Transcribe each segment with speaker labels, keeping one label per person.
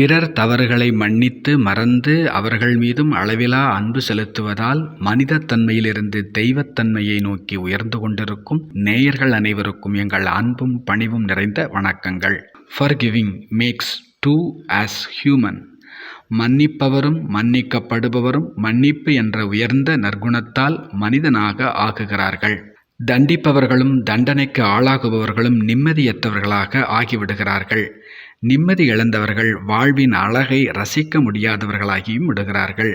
Speaker 1: பிறர் தவறுகளை மன்னித்து மறந்து அவர்கள் மீதும் அளவிலா அன்பு செலுத்துவதால் மனிதத் தன்மையிலிருந்து தெய்வத்தன்மையை நோக்கி உயர்ந்து கொண்டிருக்கும் நேயர்கள் அனைவருக்கும் எங்கள் அன்பும் பணிவும் நிறைந்த வணக்கங்கள். Forgiving makes to us human மன்னிப்பவரும் மன்னிக்கப்படுபவரும் மன்னிப்பு என்ற உயர்ந்த நற்குணத்தால் மனிதனாக ஆகுகிறார்கள். தண்டிப்பவர்களும் தண்டனைக்கு ஆளாகுபவர்களும் நிம்மதியற்றவர்களாக ஆகிவிடுகிறார்கள். நிம்மதி இழந்தவர்கள் வாழ்வின் அழகை ரசிக்க முடியாதவர்களாகியும் விடுகிறார்கள்.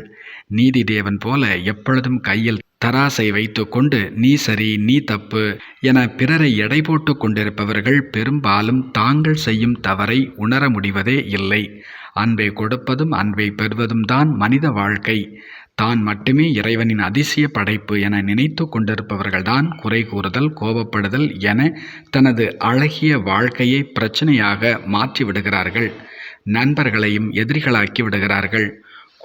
Speaker 1: நீதி தேவன் போல எப்பொழுதும் கையில் தராசை வைத்துக்கொண்டு நீ சரி நீ தப்பு என பிறரை எடை போட்டு கொண்டிருப்பவர்கள் பெரும்பாலும் தாங்கள் செய்யும் தவறை உணர முடிவதே இல்லை. அன்பை கொடுப்பதும் அன்பை பெறுவதும் தான் மனித வாழ்க்கை. தான் மட்டுமே இறைவனின் அதிசய படைப்பு என நினைத்து கொண்டிருப்பவர்கள்தான் குறை கூறுதல் கோபப்படுதல் என தனது அழகிய வாழ்க்கையை பிரச்சனையாக மாற்றி விடுகிறார்கள் நண்பர்களையும் எதிரிகளாக்கி விடுகிறார்கள்.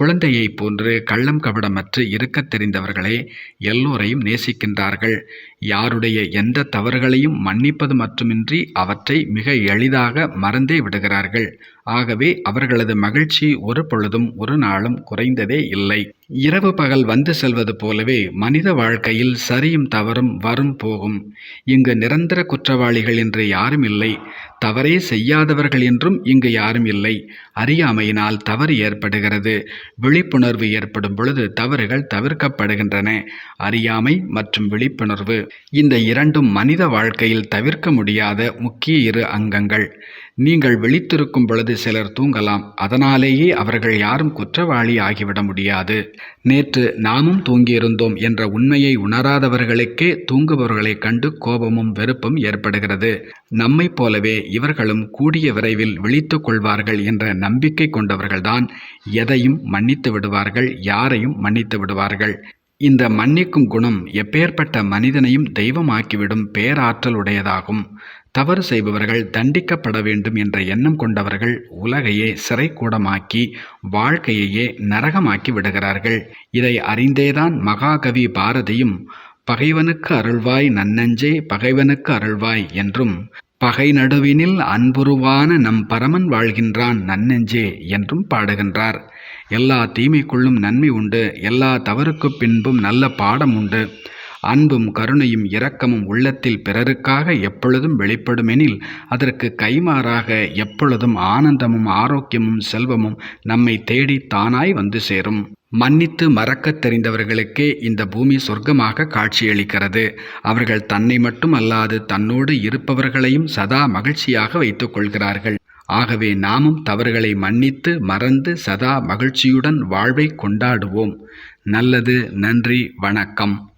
Speaker 1: குழந்தையைப் போன்று கள்ளம் கபடமற்று இருக்கத் தெரிந்தவர்களே எல்லோரையும் நேசிக்கின்றார்கள். யாருடைய எந்த தவறுகளையும் மன்னிப்பது மட்டுமின்றி அவற்றை மிக எளிதாக மறந்தே விடுகிறார்கள். ஆகவே அவர்களது மகிழ்ச்சி ஒரு பொழுதும் ஒரு நாளும் குறைந்ததே இல்லை. இரவு பகல் வந்து செல்வது போலவே மனித வாழ்க்கையில் சரியும் தவறும் வரும் போகும். இங்கு நிரந்தர குற்றவாளிகள் என்று யாரும் இல்லை. தவறே செய்யாதவர்கள் என்றும் இங்கு யாரும் இல்லை. அறியாமையினால் தவறு ஏற்படுகிறது. விழிப்புணர்வு ஏற்படும் பொழுது தவறுகள் தவிர்க்கப்படுகின்றன. அறியாமை மற்றும் விழிப்புணர்வு. இந்த இரண்டும் மனித வாழ்க்கையில் தவிர்க்க முடியாத முக்கிய இரு அங்கங்கள். நீங்கள் விழித்திருக்கும் பொழுது சிலர் தூங்கலாம். அதனாலேயே அவர்கள் யாரும் குற்றவாளி ஆகிவிட முடியாது. நேற்று நாமும் தூங்கியிருந்தோம் என்ற உண்மையை உணராதவர்களுக்கே தூங்குபவர்களைக் கண்டு கோபமும் வெறுப்பும் ஏற்படுகிறது. நம்மைப் போலவே இவர்களும் கூடிய விரைவில் விழித்துக் கொள்வார்கள் என்ற நம்பிக்கை கொண்டவர்கள்தான் எதையும் மன்னித்து விடுவார்கள் யாரையும் மன்னித்து விடுவார்கள். இந்த மன்னிக்கும் குணம் எப்பேற்பட்ட மனிதனையும் தெய்வமாக்கிவிடும் பேராற்றல் உடையதாகும். தவறு செய்பவர்கள் தண்டிக்கப்பட வேண்டும் என்ற எண்ணம் கொண்டவர்கள் உலகையே சிறைக்கூடமாக்கி வாழ்க்கையையே நரகமாக்கி விடுகிறார்கள். இதை அறிந்தேதான் மகாகவி பாரதியும் பகைவனுக்கு அருள்வாய் நன்னஞ்சே பகைவனுக்கு அருள்வாய் என்றும் பகை நடுவினில் அன்புருவான நம் பரமன் வாழ்கின்றான் நன்னெஞ்சே என்றும் பாடுகின்றார். எல்லா தீமைக்குள்ளும் நன்மை உண்டு எல்லா தவறுக்குப் பின்பும் நல்ல பாடம் உண்டு. அன்பும் கருணையும் இரக்கமும் உள்ளத்தில் பிறருக்காக எப்பொழுதும் வெளிப்படுமெனில் அதற்கு கைமாறாக எப்பொழுதும் ஆனந்தமும் ஆரோக்கியமும் செல்வமும் நம்மை தேடி தானாய் வந்து சேரும். மன்னித்து மறக்கத் தெரிந்தவர்களுக்கே இந்த பூமி சொர்க்கமாக காட்சியளிக்கிறது. அவர்கள் தன்னை மட்டும் அல்லாது தன்னோடு இருப்பவர்களையும் சதா மகிழ்ச்சியாக வைத்துக் கொள்கிறார்கள். ஆகவே நாமும் தவறுகளை மன்னித்து மறந்து சதா மகிழ்ச்சியுடன் வாழ்வை கொண்டாடுவோம். நல்லது நன்றி வணக்கம்.